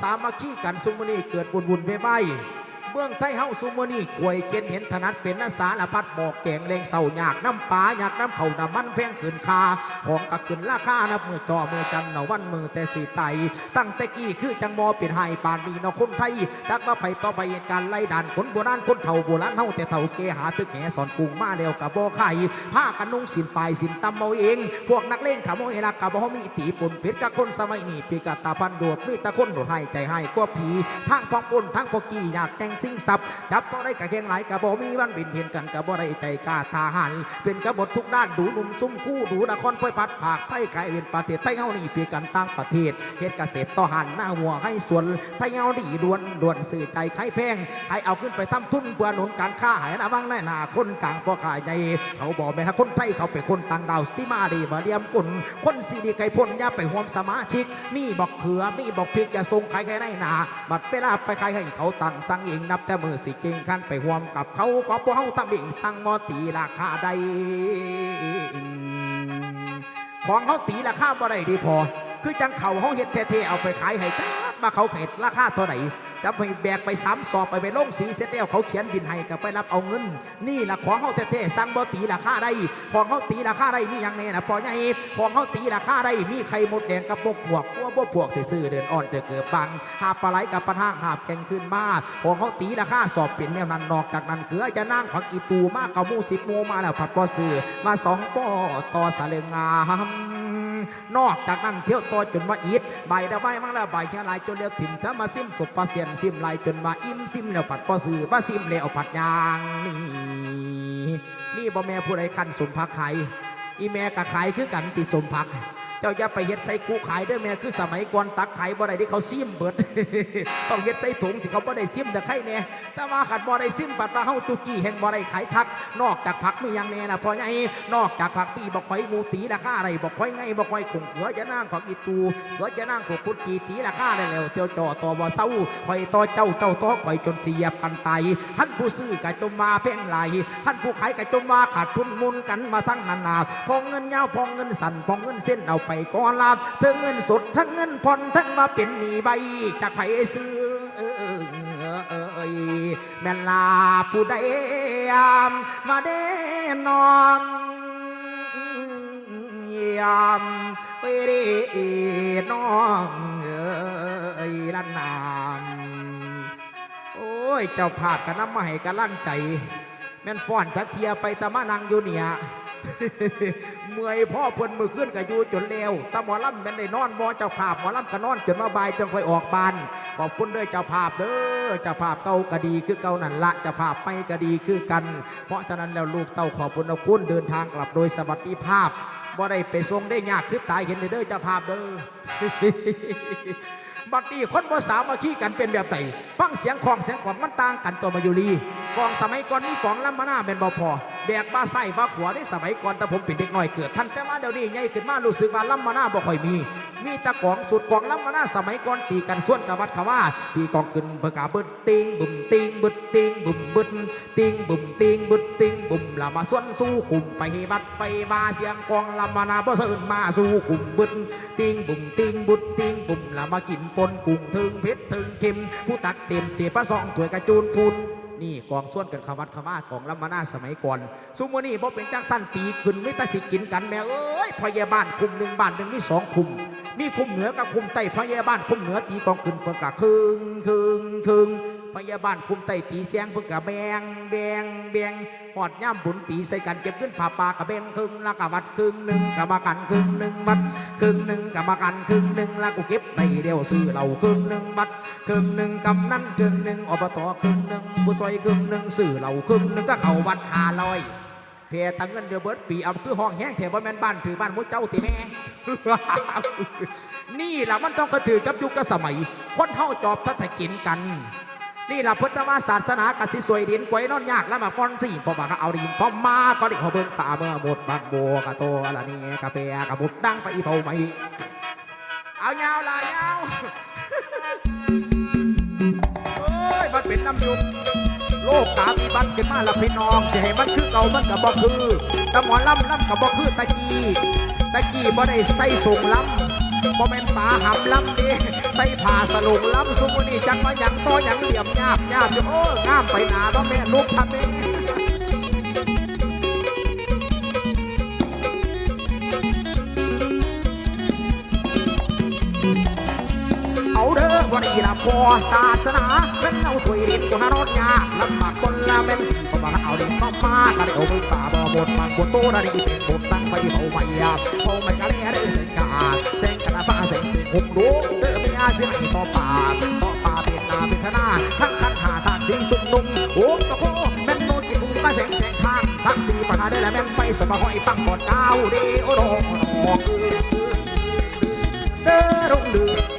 สามัคคีกันสุมนีเกิดบุญบุญไปไป เบื้องไทยเฮาสุมอนีควยเขียนเห็นถนัดเป็นนาสารพัดบอกแกงเลงเศร้าอยากน้ำปลาอยากน้ำเขาน้ำมันแพงขึ้นคาของก็ขึ้นราคานับมือจอมือจันเนาวันมือแต่สีไตตั้งแต่กี้คือจังมอเป็นไห้ปานนี้เนาะคนไทยตักมาไปต่อไปเหตุการไล่ด่านคนโบราณคนเฒ่าโบราณเฮาแต่เฒ่าเกหาตึกแหสอนกรุงมาแล้วกับบ่ไข่ผ้ากันนุ่งสินปลายสินตำเอาเอง พวกนักเลงขโมยลักกับบ่มีตีปุ่นเพชรกับคนสมัยนี้ปีกตาพันโดดมีตะคนโดดให้ใจให้กว่าผีทางพองปุ่นทางพอกี้ญาติแต่งสิ่งสับจับต่อได้กับแข่งไหลกับบ่มีวันบินเพียนกันกับบ่ได้ใจกล้าทหารเป็นกบฏทุกด้านดูหนุ่มซุ่มคู่ดูนครพ่อยพัดผากไทยไก่เวียนประเทศไทยเฮานี่เปียกันต่างประเทศเฮ็ดเกษตรต่อหันหน้าหัวให้สวนไทยเฮาดีด่วนด่วนสื่อใจใครแพงใครเอาขึ้นไปทำทุนเพื่อหนุนการค้าหายนะบ้างแน่นาคนกลางพ่อขายใหญ่เขาบอกแม่นคนไทยเขาเป็นคนต่างดาวสิมาดีมาเดียมกุนคนสีดีไก่พ่นย่าไปห่วมสมาชิก มีบอกเขือมีบอกพริกอย่าส่งใครใครได้นาบัดเวลาไปใครให้เขาตั้งสั่งเองนบแต่มือสิจริงขั้นไปห่วมกับเขาก็พวกเขาทำเองสั่งมอตีราคาใดของเขาตีราคาบ่ได้ดีพอ คือจังเขาเขาเห็ดเท่ๆเอาไปขายให้จ้ามาเขาเห็ดราคาเท่าไหร่ จะไปแบกไปสามสอบไปไปลงสีเสร็จแล้วเขาเขียนบินให้ก็ไปรับเอาเงิน นี่ละของเขาเท่ๆสั่งบ่ตีราคาได้ของเขาตีราคาได้มีอย่างแน่นะพอไงของเขาตีราคาได้มีไข่มดแดงกับบกหวกกัวบกพวกซื่อเดินอ่อนจะเกิดบังหาปลาไหลกับปลาห้างหาบแกงขึ้นมาของเขาตีราคาสอบเป็นแนวนั้นนอกจากนั้นคือจะนั่งผักอีตูมากกับมูสิบมูมาแล้วผัดปอซื้อมาสองป้อต่อสะเลงงาม นอกจากนั้นเที่ยวตัวจนว่าอิดใบดาใบมั่งละใบแค่ลายจนเลี้ยวถิ่มถ้ามาซิมสุปปลาเสียนซิมลายจนมาอิ่มซิมแล้วผัดปอซื้อมาซิมแล้วผัดยางนี่นี่บ่แม่ผู้ใดคันสมพักไข่อีแม่กับขายคือกันติสมพัก จ้าอย่าไปเฮ็ดใส่กูขายด้อแม่คือสมัยก่อนตักไข่บ่ได้ที่เขาซิมเบิดต้องเฮ็ดใส่ถุงสิเขาบ่ได้ซิมแต่ไข่แน่แต่ว่าขัดบ่ได้ซิมปัดว่าเฮาตุกี้แห่งบ่ได้ขายคัก นอกจากผักมีอย่างแน่ล่ะพ่อใหญ่นอกจากผักปีบ่ค่อยหมูตีราคาอะไรบ่ค่อยไงบ่ค่อยคงเขือจะนางของอีตูเขือจะนางของกุดจีตีราคาได้แล้วเตียวจ่อต่อบ่เศร้าข่อยต่อเจ้าเจ้าต่อข่อยจนเสียบกันตายคันผู้ซื้อก็จมมาแพงหลายคันผู้ขายก็จมมาขาดทุนมุนกันมาทั้งนานาพองเงินยาวพองเงินสั่นพองเงินเส้นเอาไปก่อนลาบทั้งเงินสดทั้งเงินผ่อนทั้งมาเป็นหนี้ใบจากไผซื้อแม่ลาผู้ใดยามมาเด้นอมยามไปเด้น้องเอ้ยลันนามโอ้ย เจ้าภาพกันน้ำมาให้กำลังใจ แม่นฟ้อนทักเทียไปตะมานังอยู่เนี่ย เมื่อยพ่อเพิ่นมือขึ้นกับยูจนเร็วตาหมอลำแม่นได้นอนบ่เจ้าภาพหมอลำก็นอนจนมาบายจนค่อยออกบานขอบคุณเด้อเจ้าภาพเด้อเจ้าภาพเก่าก็ดีคือเก่านั่นละเจ้าภาพไม่ก็ดีคือกัน เพราะฉะนั้นแล้วลูกเต้าขอบคุณเอาคุณเดินทางกลับโดยสวัสดิภาพบ่ได้ไปทรงได้ยากคือตายเห็นเด้อเจ้าภาพเด้อบัดนี้คนบ่สามัคคีกันเป็นแบบไหนฟังเสียงของเสียงของมันต่างกันตัวมายู่ลี กองสมัยก่อนมีกองลำมาหน้าเป็นบ่พอแบกบ้าไส้บ้าขวาได้สมัยก่อนแต่ผมเป็นเด็กน้อยเกิดทันแต่มาเดี๋ยวนี้ใหญ่ขึ้นมารู้สึกว่าลำมาหน้าบ่ค่อยมี มีแตะกองสุดกองลำมาหน้าสมัยก่อนตีกันส่วนกับวัดขาว่าตีกองขึ้นเพื่อกาเบิดติงบุ่มติงบึดติงบุ่มบึดติงบุ่มติงบึดติงบุ่มละมาส่วนสู้คุมไปบัดไปบาเสียงกองลำมาหน้าบ่เสื่นมาสู้คุมบึดติงบุ่มติงบุดติงบุ่มละมากินปนกุ้งถึงเพชรถึงเข็มผู้ตักเต็มเตี๋ยพระสองถวยกระจูนพุน นี่กองส่วนกันขวัดขมากองลำมานาสมัยก่อนซุมมื้อนี้บ่เป็นจังสั้นตีขึ้นไม่ตาสิกินกันแม่เอ้ยพยาบาลคุมหนึ่งบ้านหนึ่งมีสองคุม มีคุมเหนือกับคุมใต้พยาบาลคุมเหนือตีกองขึ้นเปิดกะคึงคึงครึ่ง พยาบาลคุมใต้ตีเสียงเพิ่นกะแบงแบงแบงหอดย่ำบุญตีใส่กันเก็บเงินผ่าปากะแบงครึ่งล้วกะวัดครึ่งหนึ่งกะมากันครึ่งหนึ่งบัดครึ่งหนึ่งกะมากันครึ่งหนึ่งแล้วกูเก็บในเดียวซื้อเหล้าครึ่งหนึ่งบัดครึ่งหนึ่งกำนันครึ่งหนึ่งอบตครึ่งหนึ่งผู้ซอยครึ่งหนึ่งสื่อเหล่าครึ่งหนึ่งก็เข้าวัดหาลอยเพตังเงินเดือเบิดปีเอาคือห้องแห้งแถวบ้านแม่นบ้านถือบ้านมุดเจ้าติแม่นี่แหละมันต้องกระถือกับยุคกับสมัย คนเฮาจอบทัศกินกัน นี่แหละพุทธวาศาสนากสิสวยดินกวยนอนยากแล้วมาก้อนสี่พอมาก็เอาดินพอมาก็ดิเขาเบิ่งตาเมื่อหมดบางโบกะโตละนี่กะเปียกะบุดดังไปอีเผาไหมเอายาวละยาวเอ้ยมันเป็นน้ำยุงโลกกามีบัตรขึ้นมาละพี่น้องจะให้มันคือเก่ามันกับบ่คือตะหมอลำลำกับบ่คือตะกี้ตะกี้บ่ได้ใส่สูงลำ บ่เป็นป่าหำลำดีใส่ผ้าสลุงลำสุมนี่จังว่าหยังต่อหยังเหลี่ยมยาบยาบอยู่โอ้งามไปหนาเนาะแม่ลูกทำเองเอาเด้อวันนี้ละพอศาสนาเป็นเอาสวยดินกุนรถยาลำบากคนละเป็นสิ่งประมาเอาเด็กต้องมากันเอามือป่าบ่หมดบางคนโตได้ดีเป็นบทตั้งไปเบาไม่ยาเบาไม่กะเลยได้เสียงกาเสีย งกระป้าเสียงเป็นหุบรู้เด้อไม่อาเสียงต่อป่าต่อป่าเป็นนาเป็นธนาทั้งคันหาทางสีสุกนุ่มโอ้ตะโคแม่นโนจิตุงก็เสียงแสงทางทั้งสีประธาได้แล้วแม่นไปสมหอยปังกอดก้าวเด้โอ้โนโอ้เด้อรุ่งเดือ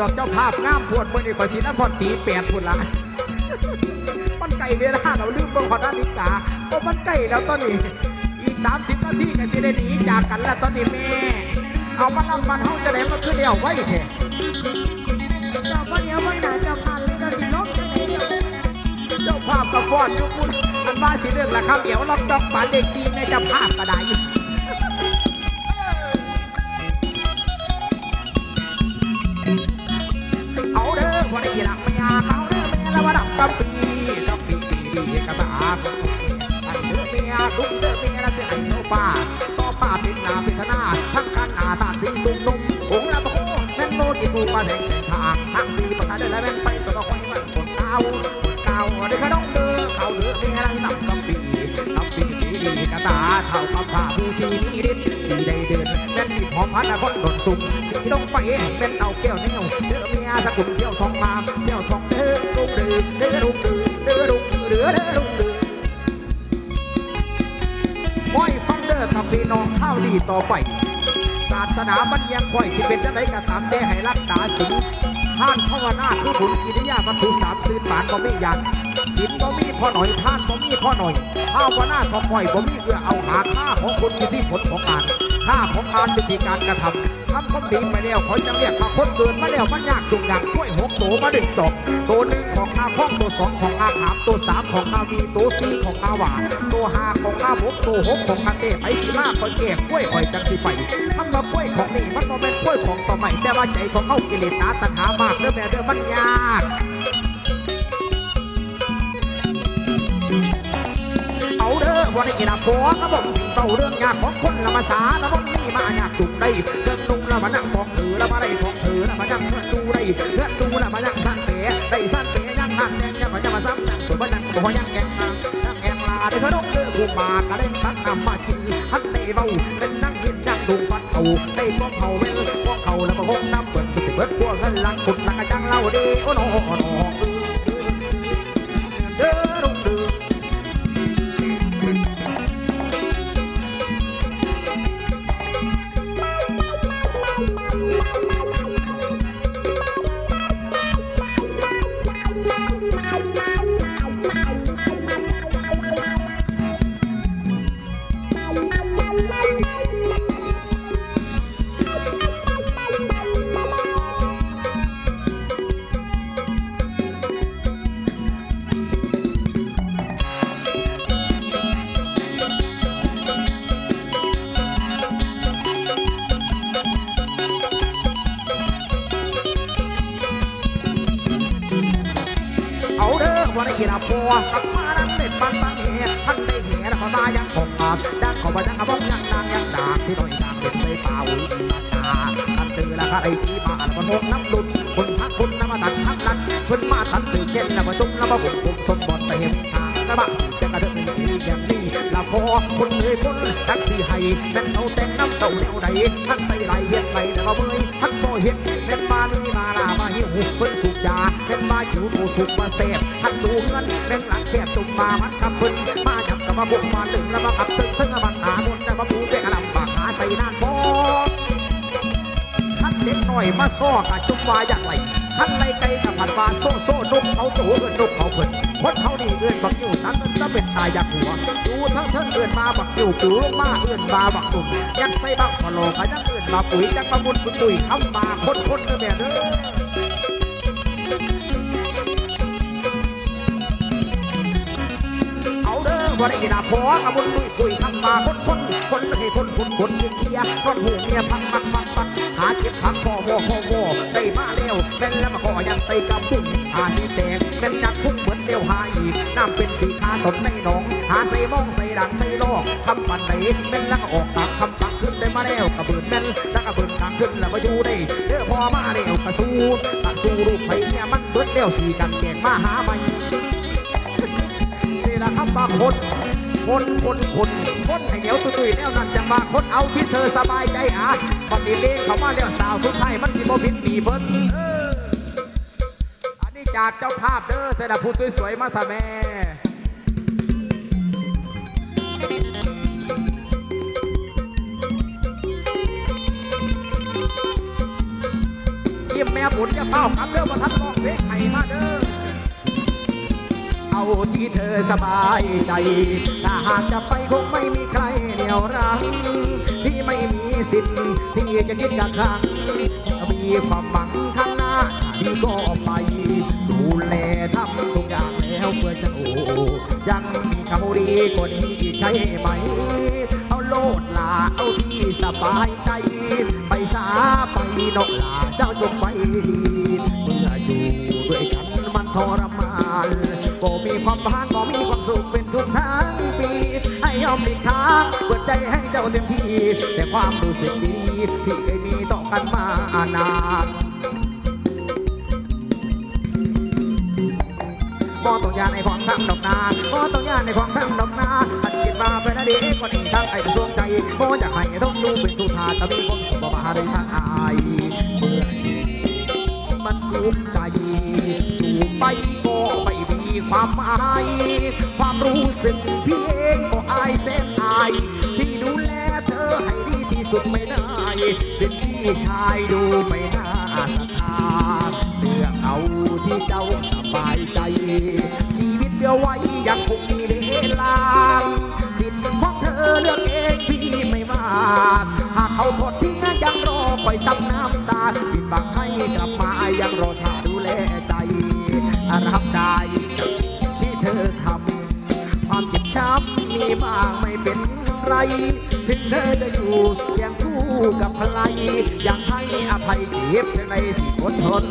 ดอกเจ้าภาพงามพวดเมื่อนี่ขอยสีน้ำพอดตีแปดพุ่นละมันไก่เวลาเราลืมเบิ่งหอดนาฬิกาโอ้มันไก่แล้วตอนนี้ อีก30นาทีก็สิได้หนีจากกันแล้วตอนนี้แม่ เอามันลำมันเฮาจะได้มาขึ้นเดียวไว้แท้เจ้าพ่อเดียวเบิ่งหน้าเจ้าพันเลยจ้าสิลบจังไดเดียวเจ้าภาพกระฟอนอยู่คุณอันว่าสิเรื่องละครับเดี๋ยวล็อกดอกปานเลขซีในเจ้าภาพก็ได้าแสงแสงทางทางสีประกาศเด้และแม่นไปสบคอยมันคนเก่าคนเก่าเด้อขนมเด้อเขาเด้อเมียละดับกับปีกับปีปีปีกระตาเท่ากับผ้าผู้ที่มีฤทธิ์สีได้เดินแม่นมีหอมพันละคนโดนสุ่มสีลงไปเป็นเอาแก้วแนวเด้อเมียสกุลเที่ยวทองมาเที่ยวทองเด้อรุ่งเด้อเด้อรุ่งเด้อเด้อรุ่งเด้อเด้อรุ่งเด้อคอยฟังเด้อกับพี่น้องข้าวดีต่อไปาสนาบันยังคอยที่เป็นจะได้ก็ตามแต่ให้รักษาศีลท่านภาวนาคือบุญกิริยาวัตถุสามสื่นปานบ่มียันศีลบ่มีพ่อหน่อยท่านบ่มีพ่อหน่อยภาวนาขอคอยบ่มีเอื้อเอาหาค่าของคนอยู่ที่ผลของงานค่าของงานอยู่ที่การกระทำำความดีไปแล้วขอจังเรียกมาคนเกินมาแล้วมันยากจุงอย่างช่วยหกโตมาดึงตกตัวหนึ่งของอาข้องตัวสองของอาขามตัวสามของอาวีตัวสี่ของอาหวานตัวห้าของอาหกตัวหกของอาเต้ไปสีมาคอยแก่กล้วยคอยจังสิไปคำว่ากล้วยของนี่มันบ่เป็นกล้วยของต่อใหม่แต่ว่าใจของเขากิเลสตาตัณหามากเด้อแม่เด้อมันยากเอาเด้อวันนี้นะผัวกระบอกสิ่งเบาเรื่องยากของคนละมาสาละมันมีมายากตุ่มได้เครื่องนุ่ง ละมานั่งของเธอละมาได้ของเธอละมานั่งเงื่อนดูได้เงื่อนดูละมานั่งสั่นเป๋ได้สั่นเป๋ยังหันแดงยังมันจะมาซ้ำยังส่วนมายังบ่ยังแกงนางยังแกงลาเด้อขนมเด้อกูมากระเด้งตักน้ำมากินหันได้เบาเป็นนั่งยินดังดูฟันเขาได้พวกเขาเว้นพวกเขาแล้วก็ห้องน้ำเปิดสุดเบิดพวกเงินลังขุดลังกระจังเล่าดีโอ้โน กสีให้นั่นเอาแต่งน้ำเต่าแนวใดท่านใส่ไหลเห็ดไหลแต่ก็เมื่อยท่านบ่เห็ดแม่นมาลุยมาลามาหิวเพิ่นสุกยาแม่นมาหิวโตสุกมาเสพท่านดูเงินแม่นหลังแคบจุ่มมามันกับเพิ่นมาหยับกับมาบุกมาดึงแล้วมาขับตึงตึงมันหาบนแต่มาปูเด็กลำบากหาใส่นานพอขั้นเด็กหน่อยมาซ้อกะจุ่มวาอย่างไรขั้นไรไกลกับผันวาโซ่โซ่นกเขาตัวเอินนกเขาเพิ่น คนเขานี่เอื้อนบักอยู่สักนั้นจะเป็นตายอยากหัวดูทั้งเทิงเอื้อนมาบักอยู่ปูลงมาเอื้อนมาบักตุ่มยัดใส่บักพะโลกยังเอื้อนมาปุ๋ยจักมาบุญปุ๋ยปุ๋ยคำมาคนคนเด้อแม่เด้อเอาเด้อบ่ได้ดาพอกระบุนปุยปุยคำมาคนคนคนให้คนคนคนเคียเคียนอนหูเมียพักพักพักพักหาเก็บผักคอวอคอ สนในหนอง หาใส่มองใส่ดังใส่ลอกคำปันไหนแม่นแล้วก็ออกตามคำปังขึ้นได้มาแล้วกระเบิดแม่นแล้วกระเบิดกลางขึ้นแล้วมาอยู่ได้เด้อพอมาแล้วกระสู้กระสู้รูปไปเนี่ยมันเบิดเดียวสีกันแกงมาหาใหม่นี่ละครับมาคนคนคนคนคนให้เหนียวตุ้ยแล้วนั่นจะมาคนเอาที่เธอสบายใจอะบัดนี้เลงเขามาแล้วสาวสุดท้ายมันที่บ่ผิดหนีเพิ่นอันนี้จากเจ้าภาพเด้อเสด็จผู้สวยๆมาท่าแม่ ยิ้มแม่บุญจะเฝ้ากำเด้อมาทัดลองเพลงไห้มาเด้อ เอาที่เธอสบายใจ ถ้าหากจะไปคงไม่มีใครเหนี่ยวรั้งพี่ไม่มีสิทธิ์ที่จะคิดกับครั้งมีความหวังข้างหน้าพี่ก็ไปดูแลทำทุกอย่างแล้วเพื่อฉันโอ้ยังมีเขาดีกว่านี้ใช่ไหม เอาโลดลาเอาที่สบายใจ สาไปนอกลาเจ้าจงไปดีเมื่ออยู่ด้วยกันมันทรมานบ่มีความผ่านบ่มีความสุขเป็นทุกทั้งปี ให้ยอมหลีกทางเปิดใจให้เจ้าเต็มที่ แต่ความรู้สึกดีที่เคยมีต่อกันมานานบ่ต้องยานในความทั้งดอกนาบ่ต้องยานในความทั้งดอกนา มาเป็นอดีตกว่านี้ทั้งไอ้สวงใจบ่อยากให้ต้องดูเป็นทุกทาแต่มีความสุขบ่มาได้ทางอายเมื่อมันทุกข์ใจอยู่ไปก็ไม่มีความหมายความรู้สึกพี่เองก็อายแสนอายที่ดูแลเธอให้ดีที่สุดไม่ได้เป็นพี่ชายดูไม่น่าศรัทธาเลือกเอาที่เจ้าสบายใจ ชีวิตเดียวไว้ยังคงมีเวลา สิทธิ์ของเธอเลือกเองพี่ไม่ว่า หากเขาโทษทิ้งยังรอคอยซับน้ำตาปิดบังให้กลับมายังรอท่าดูแลใจ รับได้กับสิ่งที่เธอทำความเจ็บช้ำมีบ้างไม่เป็นไร ถึงเธอจะอยู่เคียงคู่กับใครอยากให้อภัยเจ็บเพียงในสิอดทน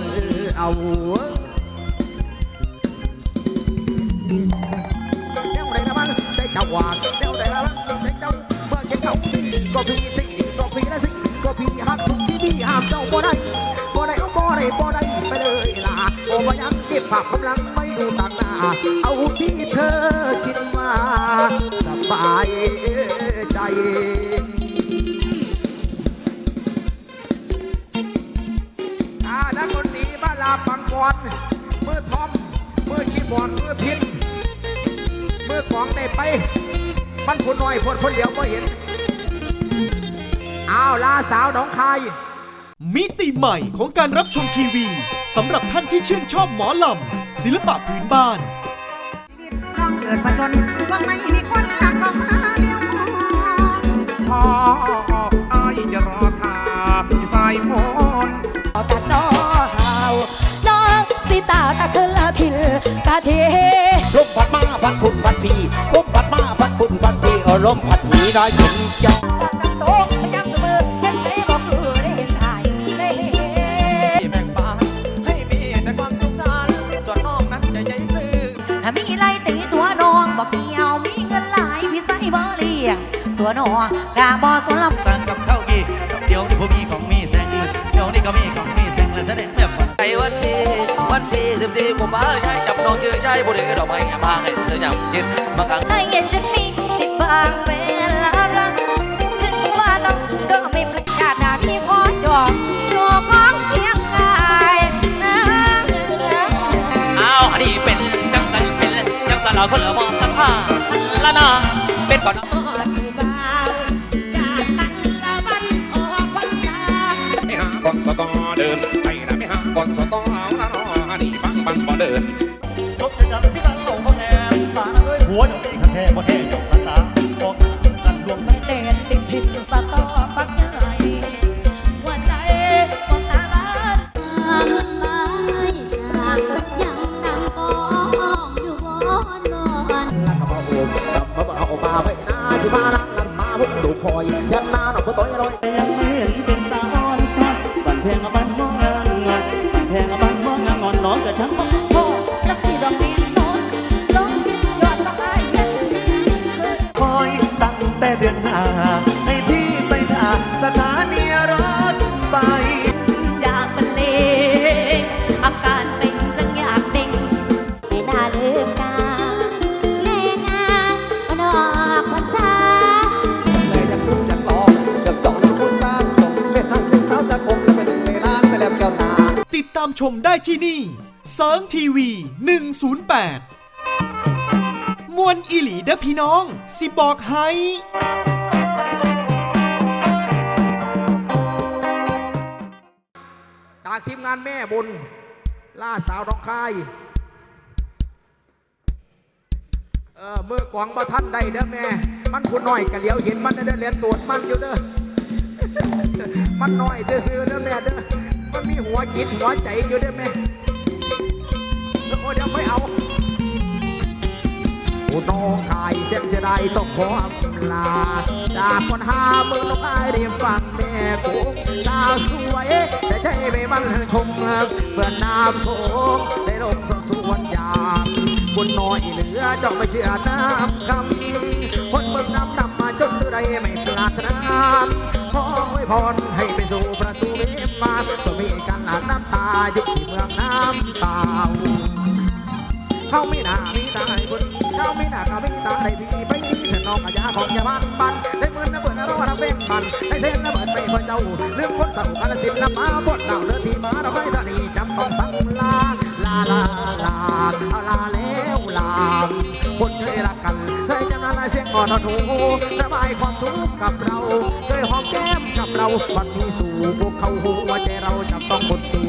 เอา เจ้าหวาเดี๋ยวไหนละมันได้เจ้าเมื่อเก็บเขาสี่ดีก็พี่สี่ดีก็พี่และสี่ก็พี่หักสุดที่พี่ห้ามเจ้าบ่ได้บ่ได้เอาบ่ได้บ่ได้ไปเลยล่ะโอ้บ่ยังเก็บผักกำลังไม่ดูต่างหน้าเอาที่เธอคิดมาสบายใจอานักดนตรีบ้านลาปังกรมือทอมมือคีย์บอร์ดมือพิน อกลองได้ไป มันผุนน้อยพดคนเดียวก็เห็น อ้าวลาสาวหน้องคาย มิติใหม่ของการรับชมทีวีสำหรับท่านที่ชื่นชอบหมอลำศิลปะพื้นบ้าน ชีวิตลองเกิดประชนว่าไม่มีคนหักเข้ามาเลี้ยวมองพออายจะรอท่าที่สายฝนตัดน้อหาวน้องสิตาตะคือละทิลกะเทลม พัดมาพัดพุ่นพัดพีลมพัดมาพัดพุ่นพัดพีเอาลมพัดผีน้อยเย็นใจตั้งโต๊ะพยายามเสมอเห็นไหมบอกคือได้เห็นได้ได้เห็นแบ่งปันให้มีแต่ความสุขสันต์ส่วนน้องนั้นจะใจซื่อถ้ามีไรใจตัวน้องบอกเกี่ยวมีเงินหลายพี่ใส่บ่เลี้ยงตัวน้องกาบ่สนลำต่างกับข้าวกีเดี๋ยวนี้ผมมีของมีแสงเดี๋ยวนี้ก็มีของมีแสงและแสดงแบบฝันไอ้วันที่ วันที่สิบสี่กุมภาพันธ์ใช้จับน้องยืนใช้บุหรี่ดอกไม้มาให้เธอหยำยึดมาขังให้เย็นฉันมีสิบางเวลารักถึงว่าน้องก็ไม่ประกาศหน้าที่ขอจองตัวของเสียงกายนะอ้าวอันนี้เป็นจังสันเป็นจังสันเราคนละมองสันผ้าทันละนาเป็นก่อน ฟังบอเดอร์ หัวจะตีกระแทกบ่แห้ง 8 มวลอิหลีเด้อพี่น้อง สิบอกให้จากทีมงานแม่บุญ ล่าสาวน้องคาย เออเมื่อกวางบ่ท่านได้เด้อแม่ มันผู้น้อยกันเดียวเห็นมันเด้อเรียนตรวจมันอยู่เด้อ มันน้อยซื่อเด้อแม่เด้อ มันมีหัวจิตหัวใจอยู่เด้อแม่ ผู้น้องขายเส้นเสียดายต้องขออำลา จากคนหาเมืองน้องอายได้ฟังแม่คงสาวสวย แต่ใจไม่มันคงเพื่อนน้ำโขงได้ลงสสวนยามบุญน้อยเหลือเจ้าไม่เชื่อน้ำคำคนเมืองน้ำนำมาจนเรื่อยไม่ปรารถนาขอไว้พรให้ไปสู่ประตูเมมาสมีกันหลากน้ำตาอยู่ที่เมืองน้ำเปล่าเขาไม่น่ามีตาได้บุญ เขาไม่น่าเขาไม่ตาได้พี่ไปที่แต่น้องอาญาของยาบ้านบันได้เมินนะเบิดนะเราเราเป็นบันได้เส้นนะเบิดไปเพื่อเจ้าเรื่องคนสั่งกันสิบละมาบดเหล่าเลือที่มาเราไม่ตานีจำต้องสั่งลาลาลาลาเอาลาแล้วลาคนเคยรักกันเคยจำนานเสียงอ่อนหูระบายความทุกข์กับเรา ยหอมแก้มกับเราวันนี้สู่พวกเขาหัวใจเราจำต้องบดสู่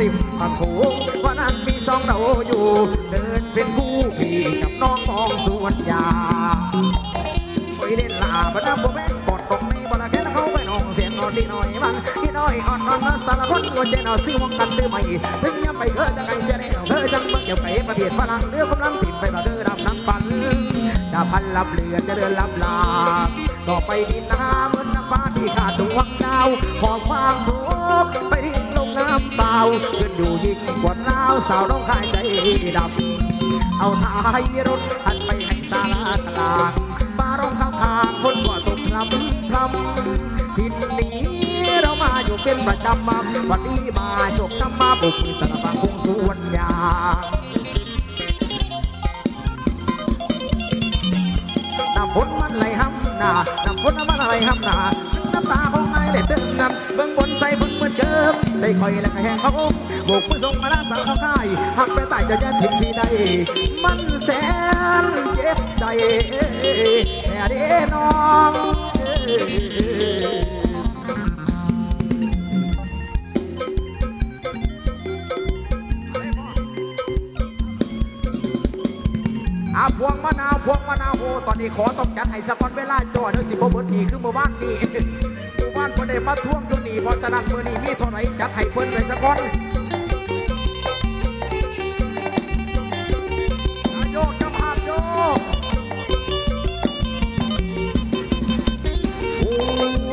ริมปากโขงวันนั้นมีสองเราอยู่ เดินเป็นคู่พี่กับน้องมองสวนยางโอ้ยเล่นลาบน้ำบ่แม่งปอดตรงนี้บละแค่เขาไปน้องเสียงนอนดีหน่อยมันอีน้อยอ่อนนอนสารพัดหัวใจนอนซิวงกันหรือไม่ถึงยังไปเกิดจะไงเสียแนวเธอจังเมื่อเกี่ยวไปประเทศพลังเรือกำลังติดไปมาเธอดำน้ำปันดาพันลับเลือนจะเดินลับลาต่อไปดินน้ำ ที่ขาดดวงดาวขอความทุกไปทิ้งลงน้ำเปล่าขึ้นอยู่ยิ่งกว่าหนาวสาวร้องไห้ใจดำเอาท้ายรถหันไปให้สารากลางฟ้าร้องข้างข้างฝนก็ตกพลำพลำทินนี้เรามาอยู่เป็นประจำมาวันนี้มาจบจำมาบุกมีสารพังคงสวนยางน้ำฝนมันไหลห้ำหนาน้ำฝนมันไหลห้ำหนา ตาของนายได้เติมน้ำเบื้องบนใจฝนเหมือนเดิมใจคอยและก็แห้งเขาโบกมือส่งมาลาสาวเขาค่ายหักไปต้เจะยันถิ่นที่ใดมันแสนเจ็บใจแค่เด้น้องอาพวงมะนาวพวงมะนาวโอตอนนี้ขอต้องจัดให้สักวันเวลาจอดเดี๋ยวสิบ่เบิดนีคือเมื่อวานนี้ อวานเพิ่นได้มาทวงอยู่นี่เพราะฉะนั้นมือนี้มีเท่าไหร่จัดให้เพิ่นเลยสักวันโยกจะภาพโยก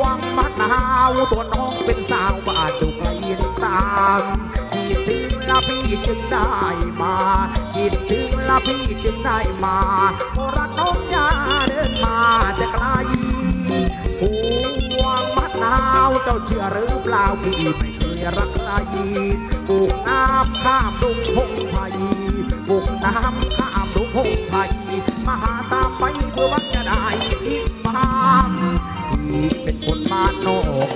วังมะนาวตัวน้องเป็นสาวบ้านดูไกลตามคิดถึงละพี่จึงได้มาคิดถึงละพี่จึงได้มาโอรักน้องย เชื่อหรือเปล่าพี่ไม่เคยรักใครปลูกน้ำข้ามดงพงไผ่ปลูกน้ำข้ามดงพงไผ่มหาสามไปเพื่อวังจะได้อีกบางพี่เป็นคนบ้านนอก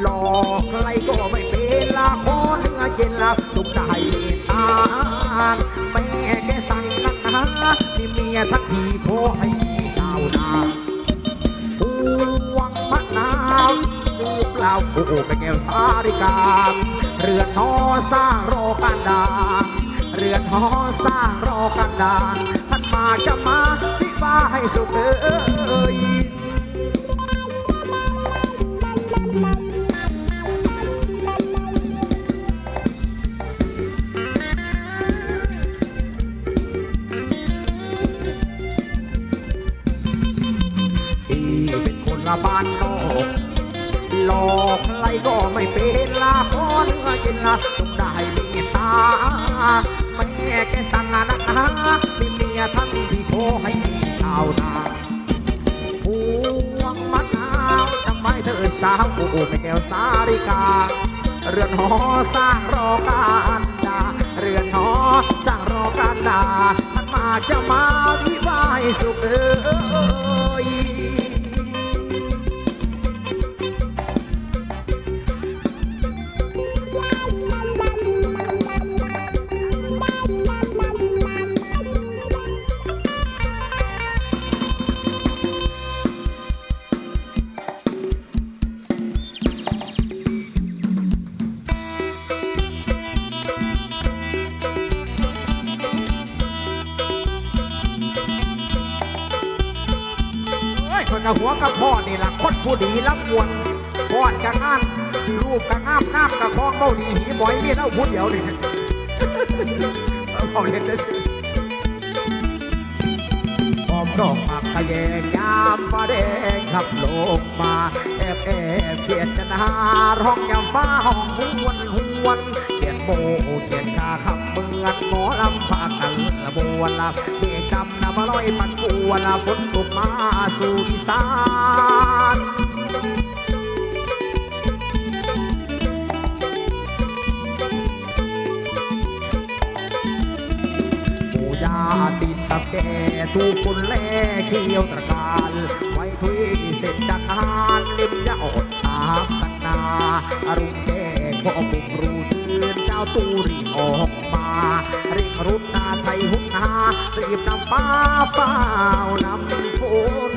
หลอกใครก็ไม่เป็นละขอเนื้อเย็นละทุกได้เมตตาแม่แกสั่งกันนะมีเมียทั้งทีขอให้ โอ้โหไปแก้วสาริกา เรือนหอสร้างรอกันดาเรือนหอสร้างรอกันดาท่านมาจะมาวิวาให้สุขเออ อ้โหไม่แก้วสาริกา เรือนหอสร้างรอการดาเรือนหอสร้างรอการดาท่านมาจะมาวิวาให้สุขเอ้ย ร้องยามฟ้าห้องหวนหวนเขียนโบเขียนคาคำเมือนหมอลำพากันละบวนละเมฆกำนำมาลอยปันกวนละฝนตกมาสู่อีสานปูยาติดตับแก่ถูกคนแล่เขี้ยวตะการไว้ทุยเสร็จจากงานลิมยาอดตามกันนา อรุณแก่ก็บุกรูตื่นเจ้าตูรีบออกมาเรียกรุดนาไทยหุกนารีบนำฟ้าเฝ้านำฝน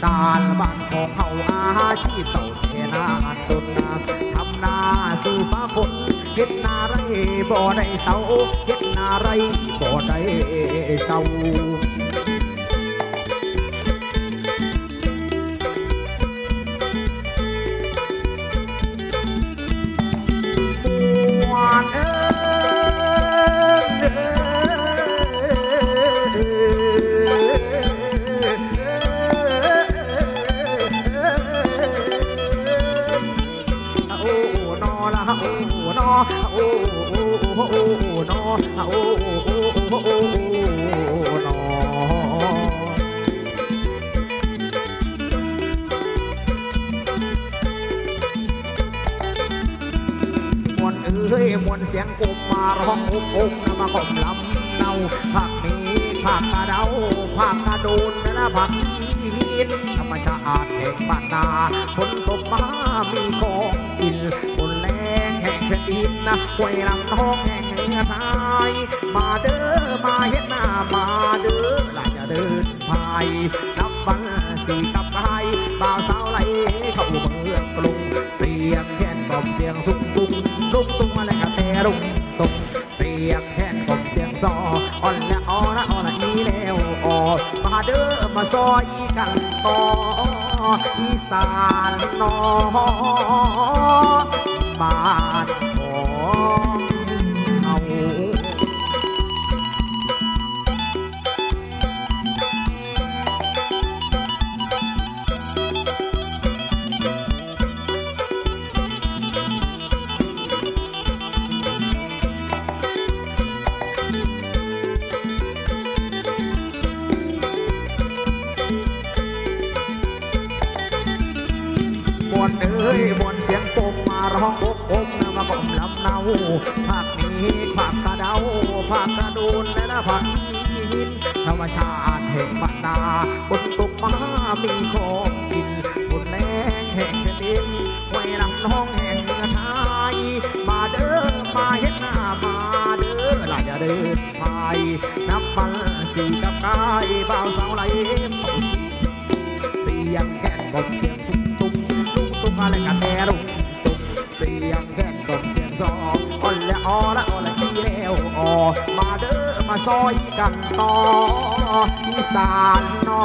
สานบ้านของเฮาอาชีพเต่าแท่นาดนนาทำนาสู่ฟ้าฝนเฮ็ดนาไรบ่ได้เศร้าเฮ็ด นาไรบ่ได้เศร้าโอ้นอละโอ้นอโอ้โอ้โอ้ โอ้นอมวนเอ้ยมวนเสียงกบมาร้องอุกอุกนะมาข่มลำเนาภาคนี้ภาคกระเดาภาคกระโดนนะภาคอีนธรรมชาติแห่งบ้านนาฝนตกมามีของกินฝนแรงแห่งแผ่นดินนะห้วยลำนองแห่ง นือไทยมาเด้อมาเฮ็ดหน้ามาเด้อหลายจะเดินพายนับวันสีกับไก่บ่าวสาวไหลเข้าเมืองกรุง เสียงแค่นกล่อมเสียงสุกตุงลุกตุงมาแล้วก็แต่รุงตุงเสียงแค่นกล่อมเสียงซออ่อนและอ่อละอ่อละอีแล้วอ่อมาเด้อมาซอยกันต่ออีสานนอบ้านของำเนาภาคนี้ภาคกระเดาภาคกระโดนและนะภาคอีนธรรมชาติแห่งบ้านนาฝนตกมามีของกินฝนแรงแห่งแผ่นดินห้วยลำน้องแห่งเหนืองไทยมาเด้อมาเฮ็ดหน้ามาเด้อหลายจะเดินพายนับมันสีกับกายบ่าวสาวไหลเข้าสู่เสียงแก่นกเสียงสุ้มตุ้มตุ้มตุ้มอะไรกันแต่รุ่งเสียงแก่ นเสียงซออ่อนและออละออละที่แล้วออมาเด้อมาซอยกันต่ออีสานนอ